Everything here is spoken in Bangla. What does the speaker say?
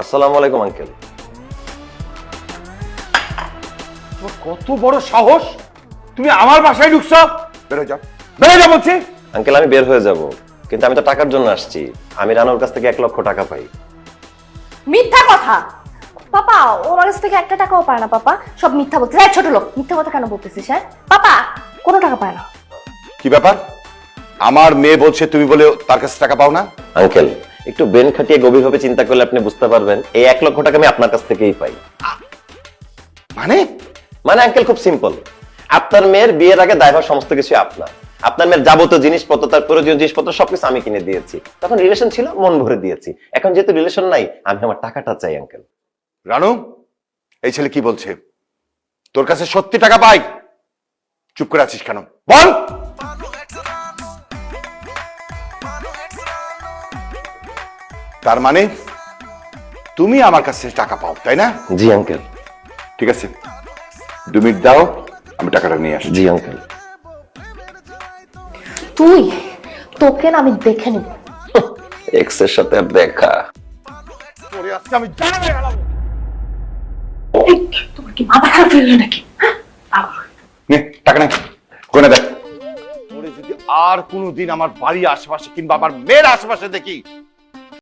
আসসালামু আলাইকুম আঙ্কেল। কত বড় সাহস? তুমি আমার বাসায় ঢুকছো? বেরো যাও। বেরো যা বলছি। আঙ্কেল আমি বের হয়ে যাব কিন্তু আমি তো টাকার জন্য আসছি। আমি রানুর কাছ থেকে এক লক্ষ টাকা পাই। মিথ্যা কথা! পাপা ও আমার কাছ থেকে একটা টাকাও পায় না পাপা। সব মিথ্যা বলতে হ্যাঁ ছোট লোক মিথ্যা কথা কেন বলতেছিস হ্যাঁ? পাপা কোনো টাকা পায় না। কি ব্যাপার? আমার মেয়ে বলছে তুমি বলে তার কাছে টাকা পাও না? আঙ্কেল একটু ব্রেন খাটিয়ে গভীরভাবে চিন্তা করলে আপনি বুঝতে পারবেন এই এক লক্ষ টাকা আমি আপনার কাছ থেকেই পাই। মানে? মানে আঙ্কেল খুব সিম্পল আপনার মেয়ের বিয়ের আগে দায়ভার সমস্ত কিছু আপনার। আপনার মেয়ের যাবতীয় জিনিসপত্র তার প্রয়োজনীয় জিনিসপত্র সবকিছু আমি কিনে দিয়েছি। তখন রিলেশন ছিল মন ভরে দিয়েছি। এখন যেহেতু রিলেশন নাই আমি আমার টাকাটা চাই আঙ্কেল রানু এই ছেলে কি বলছে? তোর কাছে সত্যি টাকা পাই? চুপ করে আছিস কেন? বল! তার মানে তুমি আমার কাছে টাকা পাও তাই না? জি আঙ্কেল। ঠিক আছে। দু মিনিট দাও আমি টাকাটা নিয়ে আসি জি আঙ্কেল। তুই তোকে না আমি দেখে নিব। এক্সের সাথে আর দেখা। পরে আজকে আমি জানাই হারাবো। তোমার কি মাথা খারাপ হয়ে গেল নাকি? হ্যাঁ? নে টাকা নে কোনে দেখ। তোরে যদি আর কোনোদিন আমার বাড়ির আশেপাশে কিংবা আমার মেয়ের আশেপাশে দেখি